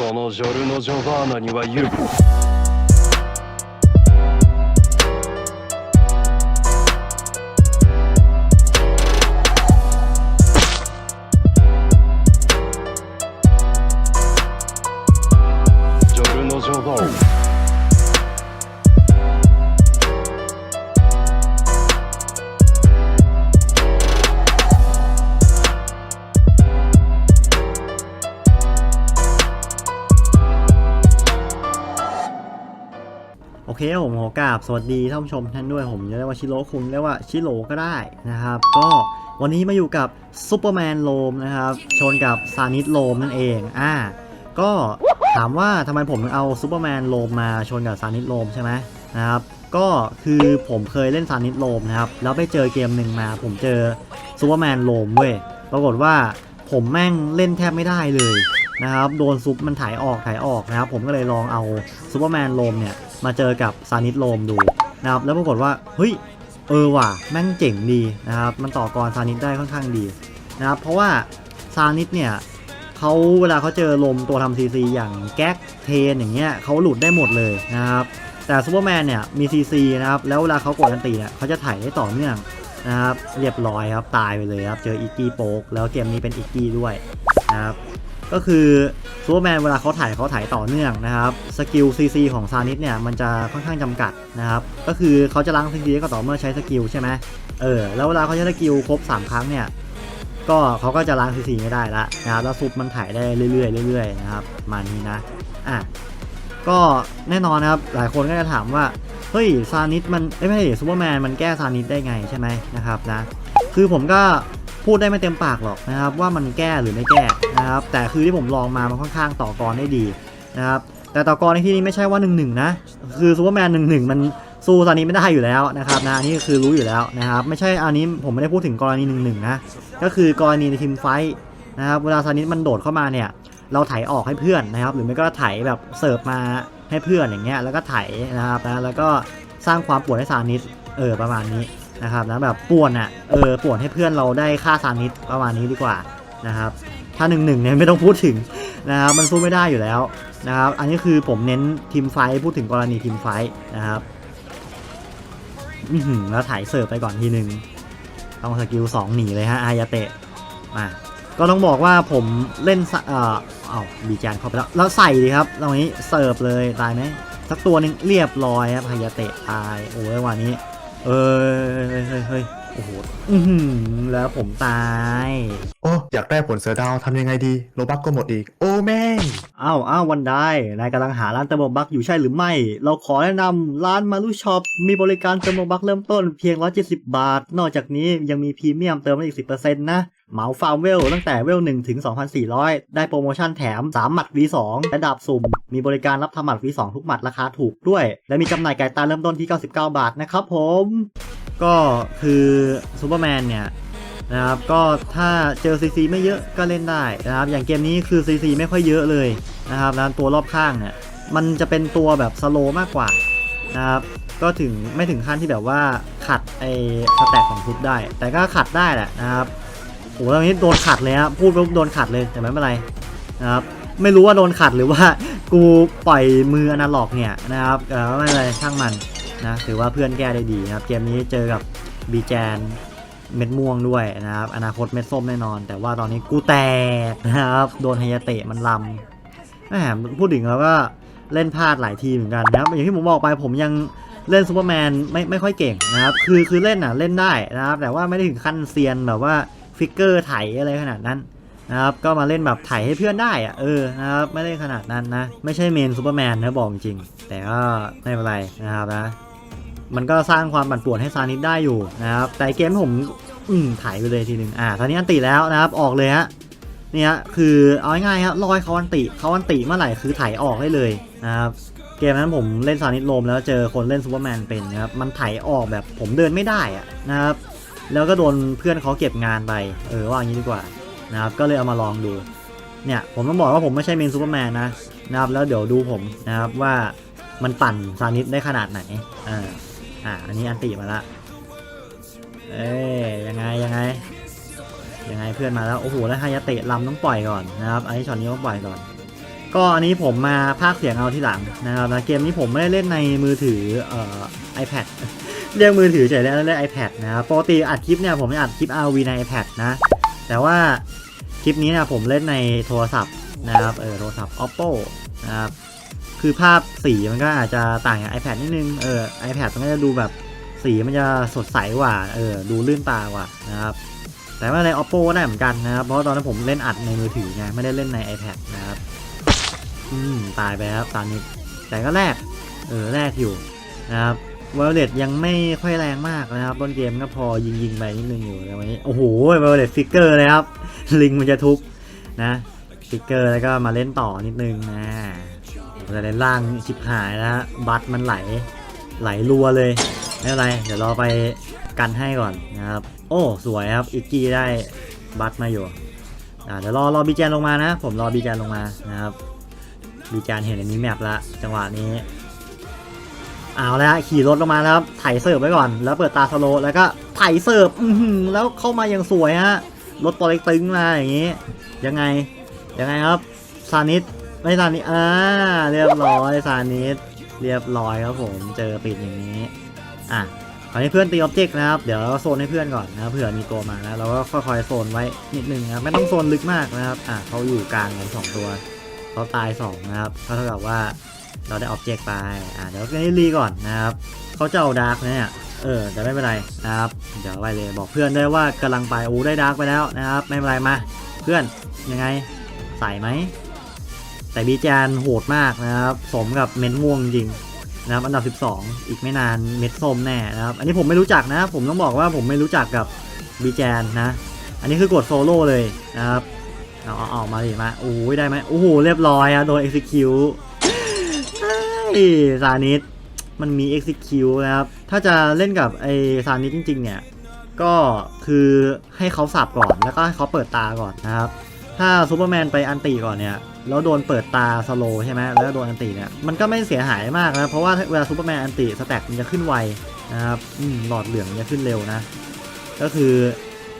このジョルノ・ジョバーナには有 เคผมขอกราบสวัสดีท่านผู้ชมท่านด้วยผมเรียกว่าชิโร่คุงเรียกว่าชิโร่ก็ได้นะครับ ก็วันนี้มาอยู่กับซูเปอร์แมนโลมนะครับชนกับซานิสโลมนั่นเองอ่าก็ถามว่าทำไมผมถึงเอาซูเปอร์แมนโลมมาชนกับซานิสโลมใช่ไหมนะครับก็คือผมเคยเล่นซานิสโลมนะครับ แล้วไปเจอเกมหนึ่งมา ผมเจอซูเปอร์แมนโลมเว้ยปรากฏว่าผมแม่งเล่นแทบไม่ได้เลยนะครับ โดนซุปมันถ่ายออกถ่ายออกนะครับ ผมก็เลยลองเอาซูเปอร์แมนโลมเนี่ย มาเจอกับซานิสโลมดูนะครับแล้วปรากฏว่าเฮ้ยเออว่ะแม่งเจ๋งดีนะครับมันต่อกรซานิสได้ค่อนข้างดีนะครับเพราะว่าซานิสเนี่ยเขาเวลาเขาเจอลมตัวทำซีซีอย่างแก๊กเทนอย่างเงี้ยเขาหลุดได้หมดเลยนะครับแต่ซูเปอร์แมนเนี่ยมีซีซีนะครับแล้วเวลาเขากดอันตีเนี่ยเขาจะถ่ายได้ต่อเนื่องนะครับเรียบร้อยครับตายไปเลยครับเจออีกกี้โป๊กแล้วเกมนี้เป็นอีกกี้ด้วยนะครับ ก็คือซูเปอร์แมนเวลาเขาถ่ายเขาถ่ายต่อเนื่องนะครับสกิลซีซีของซานิสเนี่ยมันจะค่อนข้างจำกัดนะครับก็คือเขาจะล้างซีซีก็ต่อเมื่อใช้สกิลใช่ไหมเออแล้วเวลาเขาใช้สกิลครบ 3 ครั้งเนี่ยก็เขาก็จะล้างซีซีไม่ได้ละนะครับแล้วซุปมันถ่ายได้เรื่อยๆเรื่อยๆนะครับมานี้นะอะก็แน่นอนนะครับหลายคนก็จะถามว่าเฮ้ยซานิสมันไม่ใช่ซูเปอร์แมนมันแก้ซานิสได้ไงใช่ไหมนะครับนะคือผมก็พูดได้ไม่เต็มปากหรอกนะครับว่ามันแก้หรือไม่แก้ นะครับแต่คือที่ผมลองมามันค่อนข้างต่อกรได้ดีนะครับแต่ต่อกรในที่นี้ไม่ใช่ว่า1นึนะคือซูเปอร์แมนหนึ่งหนึ่งมันสู้ตอนนี้ไม่ได้อยู่แล้วนะครับนะอันนี้คือรู้อยู่แล้วนะครับไม่ใช่อันนี้ผมไม่ได้พูดถึงกรณีหนึ่งหนึ่งนะก็คือกรณีในทีมไฟท์นะครับเวลาซานิสมันโดดเข้ามาเนี่ยเราไถออกให้เพื่อนนะครับ หรือไม่ก็ไถแบบเสิร์ฟมาให้เพื่อนอย่างเงี้ยแล้วก็ไถนะครับนะแล้วก็สร้างความปวดให้ซานิสเออประมาณนี้นะครับนะแบบป่วนอะเออป่วนให้เพื่อนเราได้ค่าซานิดประมาณนี้ดีกว่านะครับ ถ้าหนึ่งหนึ่งเนี่ยไม่ต้องพูดถึงนะครับมันสู้ไม่ได้อยู่แล้วนะครับอันนี้คือผมเน้นทีมไฟท์พูดถึงกรณีทีมไฟท์นะครับอื้อหือแล้วถ่ายเสิร์ฟไปก่อนทีหนึ่งต้องสกิลสองหนีเลยฮะอายาเตะมาก็ต้องบอกว่าผมเล่นเอ่อเอาบีจานเข้าไปแล้วแล้วใส่ดีครับตรงนี้เสิร์ฟเลยตายไหมสักตัวหนึ่งเรียบร้อยครับอายาเตะตายโอ้ยวันนี้ เออเฮ้ยเฮ้ยเฮ้ย โอ้โหอื้อหือแล้วผมตาย โอ้อยากได้ผลเสือดาวทำยังไงดีโลบักก็หมดอีก โอ้แม่งอ้าวอ้าววันได้ นายกำลังหาร้านเติมโลบักอยู่ใช่หรือไม่ เราขอแนะนำร้านมารุช็อป มีบริการเติมโลบักเริ่มต้นเพียง 170 บาท นอกจากนี้ยังมีพรีเมียมเติมได้อีก 10%นะเหมาฟาร์มเวลตั้งแต่เวล1ถึง 2,400 ได้โปรโมชั่นแถม 3 หมัด V2 และดาบสุ่ม มีบริการรับทำหมัด V2 ทุกหมัดราคาถูกด้วย และมีจำหน่ายไก่ตาเริ่มต้นที่ 99 บาทนะครับผม ก็คือซูเปอร์แมนเนี่ยนะครับก็ถ้าเจอ CC ไม่เยอะก็เล่นได้นะครับ อย่างเกมนี้คือ CC ไม่ค่อยเยอะเลยนะครับแล้วตัวรอบข้างเนี่ยมันจะเป็นตัวแบบสโลมากกว่านะครับก็ถึงไม่ถึงขั้นที่แบบว่าขัดไอ้สแต็กของทุบได้ แต่ก็ขัดได้แหละนะครับโอ้โหตอนนี้โดนขัดเลยครับพูดปุ๊บโดนขัดเลยแต่ไม่เป็นไรนะครับไม่รู้ว่าโดนขัดหรือว่ากูปล่อยมืออนาล็อกเนี่ยนะครับเออไม่เป็นไรช่างมัน นะถือว่าเพื่อนแก้ได้ดีนะครับ เกมนี้เจอกับบีแจนเม็ดม่วงด้วยนะครับ อนาคตเม็ดส้มแน่นอน แต่ว่าตอนนี้กูแตกนะครับ โดนไฮยาเตะมันลำแหมพูดถึงแล้วก็เล่นพลาดหลายทีเหมือนกันนะครับ อย่างที่ผมบอกไปผมยังเล่นซูเปอร์แมนไม่ไม่ค่อยเก่งนะครับ คือคือเล่นอะเล่นได้นะครับ แต่ว่าไม่ได้ถึงขั้นเซียนแบบว่าฟิกเกอร์ไถอะไรขนาดนั้นนะครับ ก็มาเล่นแบบไถให้เพื่อนได้อะเออนะครับไม่ได้ขนาดนั้นนะ ไม่ใช่เมนซูเปอร์แมนนะบอกจริง แต่ก็ไม่เป็นไรนะครับนะ มันก็สร้างความปั่นป่วนให้ซานิสได้อยู่นะครับ แต่เกมผมอืมถ่ายไปเลยทีหนึ่งอ่าตอนนี้อันติแล้วนะครับออกเลยฮะเนี่ยคือเอาง่ายๆฮะรอยเขาอันติเขาอันติเมื่อไหร่คือถ่ายออกได้เลยนะครับเกมนั้นผมเล่นซานิสโรมแล้วเจอคนเล่นซูเปอร์แมนเป็นนะครับมันถ่ายออกแบบผมเดินไม่ได้อะนะครับแล้วก็โดนเพื่อนเขาเก็บงานไปเออว่าอย่างนี้ดีกว่านะครับก็เลยเอามาลองดูเนี่ยผมต้องบอกว่าผมไม่ใช่เมนซูเปอร์แมนนะนะครับแล้วเดี๋ยวดูผมนะครับว่ามันปั่นซานิสได้ขนาดไหนอ่า อ่าอันนี้อันติมาละเอ้ยยังไงยังไงยังไงเพื่อนมาแล้วโอ้โหแล้วฮายาเตะลำต้องปล่อยก่อนนะครับอันนี้ช็อตนี้ต้องปล่อยก่อน ก็อันนี้ผมมาภาคเสียงเอาที่หลังนะครับนะเกมนี้ผมไม่ได้เล่นในมือถือเอ่อ iPad เรียกมือถือเฉยๆแล้วเล่น iPad นะครับปกติอัดคลิปเนี่ยผมจะอัดคลิป RV ใน iPad นะแต่ว่าคลิปนี้เนี่ยผมเล่นในโทรศัพท์นะครับเออโทรศัพท์ Oppo นะครับ คือภาพสีมันก็อาจจะต่างจาก iPad นิดนึง เออ iPad มันก็จะดูแบบสีมันจะสดใสกว่า เออ ดูลื่นตากว่านะครับ แต่ว่าใน oppo ก็ได้เหมือนกันนะครับ เพราะตอนนั้นผมเล่นอัดในมือถือไง ไม่ได้เล่นใน iPad นะครับ อืม ตายไปครับตอนนี้ แต่ก็แรก เออ แรกอยู่นะครับวอลเลตยังไม่ค่อยแรงมากนะครับต้นเกมก็พอยิงยิงไปนิดนึงอยู่แต่วันนี้โอ้โหวอลเลตฟิกเกอร์เลยครับ ลิงมันจะทุบนะฟิกเกอร์แล้วก็มาเล่นต่อนิดนึงนะ แต่ในล่างชิบหายแล้วบัตมันไหลไหลรัวเลยไม่เป็นไร เดี๋ยวเราไปกันให้ก่อนนะครับ โอ้สวยครับอิกกี้ได้บัตมาอยู่อ่าเดี๋ยวรอรอบีแจนลงมานะ ผมรอบีแจนลงมานะครับบีแจนเห็นอันนี้แมปละจังหวะนี้เอาแล้วขี่รถลงมาแล้วไถเสิร์ฟไว้ก่อน แล้วเปิดตาสโลแล้วก็ไถเสิร์ฟอืแล้วเข้ามาอย่างสวยฮะรถปอเล็กตึงมาอย่างนี้ ยังไงยังไงครับซานิส ไม่ซานิอ่าเรียบร้อยซานิสเรียบร้อยครับผมเจอปิดอย่างนี้อะตอนนี้เพื่อนตีออบเจกต์นะครับ เดี๋ยวเราโซนให้เพื่อนก่อนนะครับเผื่อมีตัวมานะเราก็ค่อยๆโซนไว้นิดนึงนะครับไม่ต้องโซนลึกมากนะครับอะเขาอยู่กลางกันสองตัวเขาตายสองนะครับก็เท่ากับว่าเราได้ออบเจกต์ไปอะเดี๋ยวนี้รีก่อนนะครับเขาจะเอาดาร์กเนี่ยเออแต่ไม่เป็นไรนะครับเดี๋ยวไปเลยบอกเพื่อนได้วยว่ากำลังไปโอ้ได้ดาร์กไปแล้วนะครับ ไม่เป็นไรมา เพื่อนยังไงใส่ไหม แต่บีจานโหดมากนะครับ สมกับเม็ดม่วงจริงนะครับอันดับ 12 อีกไม่นานเม็ดส้มแน่นะครับ อันนี้ผมไม่รู้จักนะ ผมต้องบอกว่าผมไม่รู้จักกับบีจานนะ อันนี้คือกดโซโล่เลยนะครับเอาเอาเอามาดิมาโอ้ยได้ไหมโอ้โหเรียบร้อยอะโดน execute ซานิสมันมี execute นะครับ ถ้าจะเล่นกับไอซานิสจริง ๆ เนี่ย ก็คือให้เขาสับก่อนแล้วก็ให้เขาเปิดตาก่อนนะครับ ถ้าซูเปอร์แมนไปอันตีก่อนเนี่ยแล้วโดนเปิดตาสโลใช่ไหมแล้วโดนอันตีเนี่ยมันก็ไม่เสียหายมากนะเพราะว่าเวลาซูเปอร์แมนอันตีสแต็กมันจะขึ้นไวนะครับหลอดเหลืองมันจะขึ้นเร็วนะ ก็คือ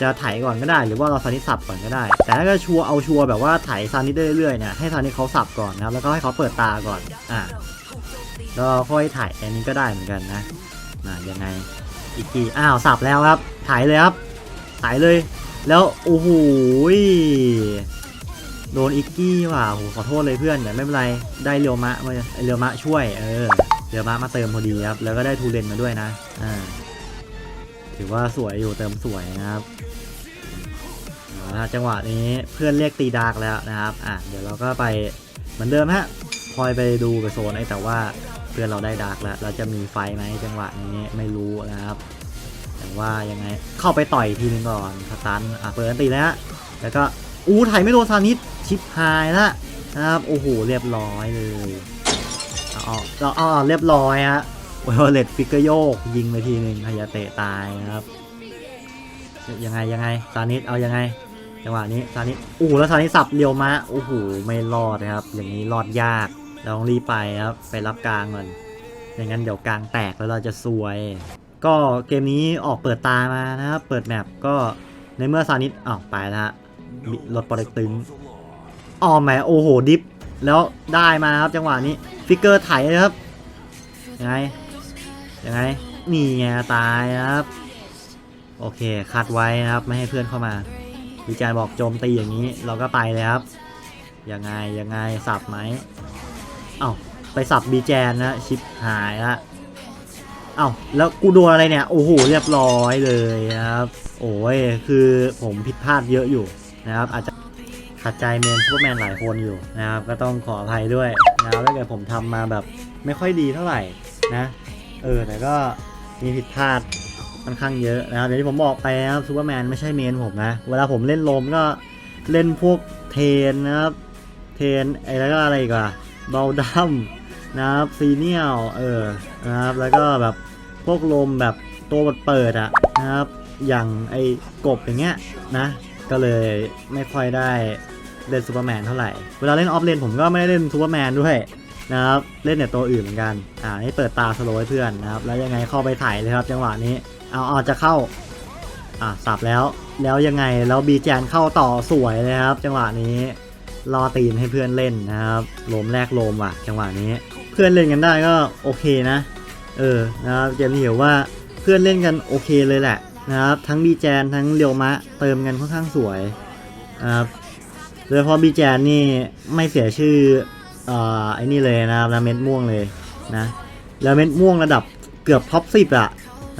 จะไถก่อนก็ได้ หรือว่าเราซานิสับก่อนก็ได้ แต่ถ้าก็ชัวเอาชัวแบบว่าไถซานิได้เรื่อยๆเนี่ยให้ซานิเขาสับก่อนนะแล้วก็ให้เขาเปิดตาก่อนอ่าแล้วค่อยถ่ายอันนี้ก็ได้เหมือนกันนะอ่ายังไงอีกทีอ้าวสับแล้วครับถ่ายเลยครับถ่ายเลย แล้ว โอ้โหโดนอิกกี้ว่ะโหขอโทษเลยเพื่อนแต่ไม่เป็นไร ได้เรียวมะมาเรียวมะช่วย เออเรียวมะมาเติมพอดีครับ แล้วก็ได้ทูเลนมาด้วยนะ อ่า ถือว่าสวยอยู่เติมสวยนะครับจังหวะนี้เพื่อนเรียกตีดาร์กแล้วนะครับ อะ เดี๋ยวเราก็ไปเหมือนเดิมฮะคอยไปดูไปโซนไอ้แต่ว่าเพื่อนเราได้ดาร์กแล้ว เราจะมีไฟไหมจังหวะนี้ไม่รู้นะครับ ว่ายังไงเข้าไปต่อยทีนึงก่อนสตันอะเปิดอันตีแล้วฮะแล้วก็อู้ไถไม่โดนซานิสชิปหายละนะครับโอ้โหเรียบร้อยเลยเอาเอเราเอาเอเรียบร้อยฮะวอลเลตฟิกเกอร์โยกยิงไปทีหนึ่งพยาเตะตายนะครับยังไงยังไงซานิสเอายังไงจังหวะนี้ซานิสโอ้แล้วซานิสสับเรียวมะโอ้โหไม่รอดนะครับ อย่างนี้รอดยากเราต้องรีบไปครับไปรับกลางก่อนไม่งั้นเดี๋ยวกลางแตกแล้วเราจะซวย ก็เกมนี้ออกเปิดตามานะครับ เปิดแมปก็ในเมื่อซานิสอ้าวไปแล้วฮะมีรถปอเล็กตึงอ๋อแหมโอ้โหดิฟแล้วได้มาครับจังหวะนี้ฟิกเกอร์ไถเลยครับยังไงยังไงนี่ไงตายนะครับ โอเคคัดไว้นะครับไม่ให้เพื่อนเข้ามาวิจารบอกโจมตีอย่างนี้เราก็ไปเลยครับยังไงยังไงสับไหมเอ้าไปสับบีแจนนะชิปหายละ เอ้าแล้วกูโดนอะไรเนี่ย โอ้โห เรียบร้อยเลยครับ โอ้ย คือผมผิดพลาดเยอะอยู่นะครับ อาจจะขัดใจเมนซูเปอร์แมนหลายคนอยู่นะครับ ก็ต้องขออภัยด้วยนะครับถ้าเกิดผมทำมาแบบไม่ค่อยดีเท่าไหร่นะ เออ แต่ก็มีผิดพลาดค่อนข้างเยอะนะครับอย่างที่ผมบอกไปนะครับซูเปอร์แมนไม่ใช่เมนผมนะ เวลาผมเล่นโลมก็เล่นพวกเทนนะครับ เทนไอ้แล้วก็อะไรอีกอะเบลดัม นะครับซีเนียลเออนะครับแล้วก็แบบพวกลมแบบตัวเปิดอะนะครับอย่างไอ้กบอย่างเงี้ยนะก็เลยไม่ค่อยได้เล่นซูเปอร์แมนเท่าไหร่ เวลาเล่นออฟเลนผมก็ไม่ได้เล่นซูเปอร์แมนด้วยนะครับเล่นแต่ยตัวอื่นเหมือนกันอ่านี่เปิดตาสโลว์ให้เพื่อนนะครับแล้วยังไงเข้าไปถ่ายเลยครับจังหวะนี้เอาเอาจะเข้าอ่าสับแล้วแล้วยังไงแล้วบีแจนเข้าต่อสวยเลยครับ จังหวะนี้ล่อตีนให้เพื่อนเล่นนะครับลมแรกลมว่ะ จังหวะนี้ พื่อนเล่นกันได้ก็โอเคนะ เออนะครับเกมนี้เห็นว่าเพื่อนเล่นกันโอเคเลยแหละนะครับทั้งบีแจนทั้งเรียวมะเติมกันค่อนข้างสวยนะครับโดยเฉพาะบีแจนนี่ไม่เสียชื่อเออไอ้นี่เลยนะครับแล้วเม็ดม่วงเลยนะแล้วเม็ดม่วงระดับเกือบท็อปสิบอะ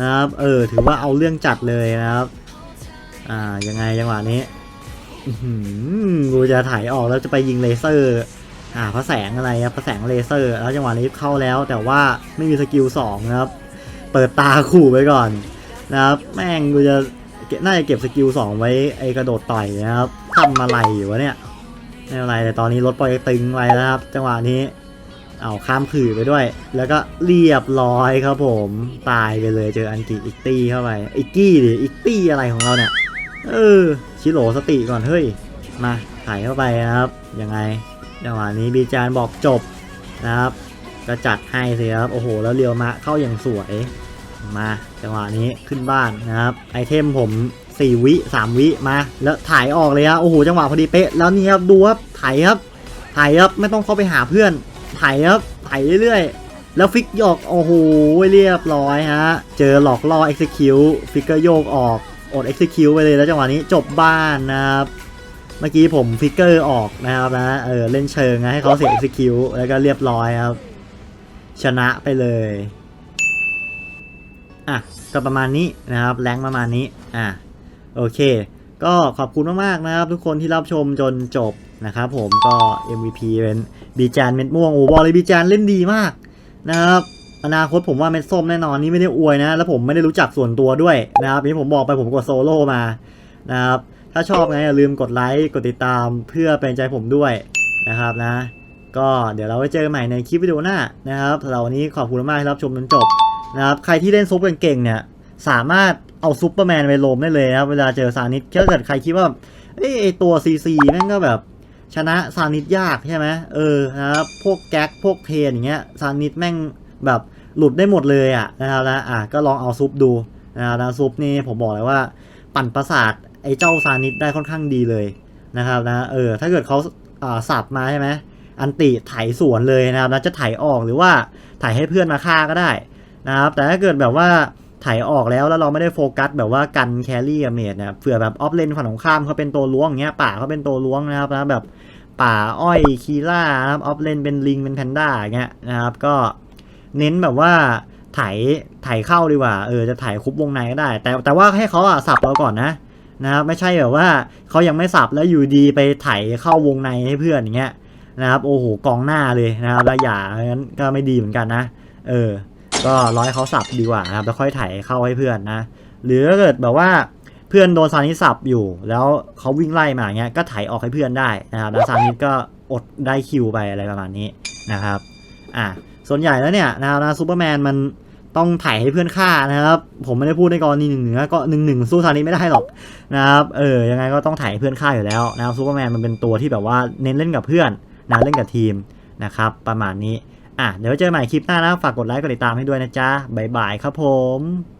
นะครับเออถือว่าเอาเรื่องจัดเลยนะครับอ่ายังไงจังหวะนี้อื้อหือกูจะถ่ายออกแล้วจะไปยิงเลเซอร์ อ่าพระแสงอะไรครับพระแสงเลเซอร์ แล้วจังหวะนี้เข้าแล้ว แต่ว่าไม่มีสกิลสองนะครับ เปิดตาขู่ไปก่อนนะครับแม่งกูจะน่าจะเก็บสกิลสองไว้ไอกระโดดต่อยนะครับทำอะไรอยู่วะเนี่ยไม่เป็นไรแต่ตอนนี้รถปล่อยตึงไว้แล้วครับ จังหวะนี้เอาข้ามขื่อไปด้วย แล้วก็เรียบร้อยครับผมตายไปเลยเจออันกิอิกตี้เข้าไปอิกกี้ดิอิกตี้อะไรของเราเนี่ยเออชิโร่สติก่อนเฮ้ยมาถ่ายเข้าไปนะครับยังไง จังหวะนี้บีจานบอกจบนะครับก็จัดให้สิครับ โอ้โห แล้วเรียวมะเข้าอย่างสวย มาจังหวะนี้ขึ้นบ้านนะครับ ไอเทมผม 4 วิ 3 วิมา แล้วถ่ายออกเลยครับโอ้โห จังหวะพอดีเป๊ะ แล้วนี่ครับ ดูครับ ถ่ายครับ ถ่ายครับ ไม่ต้องเข้าไปหาเพื่อน ถ่ายครับ ถ่ายเรื่อยๆ แล้วฟิกหยอก โอ้โห เรียบร้อยฮะ เจอหลอกล่อ execute ฟิกเกอร์โยกออก อด execute ไปเลยแล้วจังหวะนี้จบบ้านนะครับ เมื่อกี้ผมฟิกเกอร์ออกนะครับนะเออเล่นเชิงนะให้เขาเสีย execute แล้วก็เรียบร้อยครับ ชนะไปเลยอะก็ประมาณนี้นะครับแรงประมาณนี้อะโอเค ก็ขอบคุณมากๆนะครับ ทุกคนที่รับชมจนจบนะครับผมก็ MVP เป็นบีจานเม็ดม่วงโอ้บอกเลยบีจานเล่นดีมากนะครับอนาคตผมว่าเม็ดส้มแน่นอนนี่ไม่ได้อวยนะ แล้วผมไม่ได้รู้จักส่วนตัวด้วยนะครับนี่ผมบอกไปผมกดโซโล่มานะครับ ถ้าชอบไงอย่าลืมกดไลค์กดติดตามเพื่อเป็นใจผมด้วยนะครับนะ ก็เดี๋ยวเราไว้เจอกันใหม่ในคลิปวิดีโอหน้านะครับสำหรับวันนี้ขอบคุณมากที่รับชมจนจบนะครับใครที่เล่นซุปเก่งๆเนี่ยสามารถเอาซุปเปอร์แมนไปโลมได้เลยนะครับเวลาเจอซานิสถ้าเกิดใครคิดว่าเอ้ยไอ้ตัวซีซีแม่งก็แบบชนะซานิสยากใช่ไหมเออนะครับพวกแก๊กพวกเพนอย่างเงี้ยซานิสแม่งแบบหลุดได้หมดเลยอะนะครับนะอะก็ลองเอาซุปดูนะครับนะซุปนี่ผมบอกเลยว่าปั่นประสาท ไอ้เจ้าซานิสได้ค่อนข้างดีเลยนะครับนะเออถ้าเกิดเขาสับมาใช่ไหมอันติไถสวนเลยนะครับนะจะไถออกหรือว่าไถให้เพื่อนมาฆ่าก็ได้นะครับแต่ถ้าเกิดแบบว่าไถออกแล้วแล้วเราไม่ได้โฟกัสแบบว่ากันแครี่เมดนะเผื่อแบบออฟเลนฝั่งของข้ามเขาเป็นตัวล้วงเงี้ยป่าเขาเป็นตัวล้วงนะครับนะแบบป่าอ้อยคีล่านะครับออฟเลนเป็นลิงเป็นแพนด้าเงี้ยนะครับก็เน้นแบบว่าไถไถเข้าดีกว่าเออจะไถคุบวงในก็ได้ แต่แต่ว่าให้เขาอะสับเราก่อนนะ นะครับไม่ใช่แบบว่าเขายังไม่สับแล้วอยู่ดีไปไถเข้าวงในให้เพื่อนอย่างเงี้ยนะครับโอ้โหกองหน้าเลยนะครับแล้วอย่างั้นก็ไม่ดีเหมือนกันนะ เออ ก็ร้อยเขาสับดีกว่านะครับแล้วค่อยไถเข้าให้เพื่อนนะหรือถ้าเกิดแบบว่าเพื่อนโดนซานิสับอยู่ แล้วเขาวิ่งไล่มาเงี้ยก็ไถออกให้เพื่อนได้นะครับแล้วซานิสก็อดได้คิวไปอะไรประมาณนี้นะครับอะส่วนใหญ่แล้วเนี่ยนะครับนะซูเปอร์แมนมัน ต้องถ่ายให้เพื่อนฆ่านะครับ ผมไม่ได้พูดในกรณีหนึ่งหนึ่งก็หนึ่งหนึ่งสู้ซานิสไม่ได้หรอกนะครับ เออ ยังไงก็ต้องถ่ายเพื่อนฆ่าอยู่แล้วนะครับซูเปอร์แมนมันเป็นตัวที่แบบว่าเน้นเล่นกับเพื่อนนะเล่นกับทีมนะครับ ประมาณนี้ อะ เดี๋ยวไว้เจอกันใหม่คลิปหน้านะ ฝากกดไลค์ กดติดตามให้ด้วยนะจ๊ะ บ๊ายบายครับผม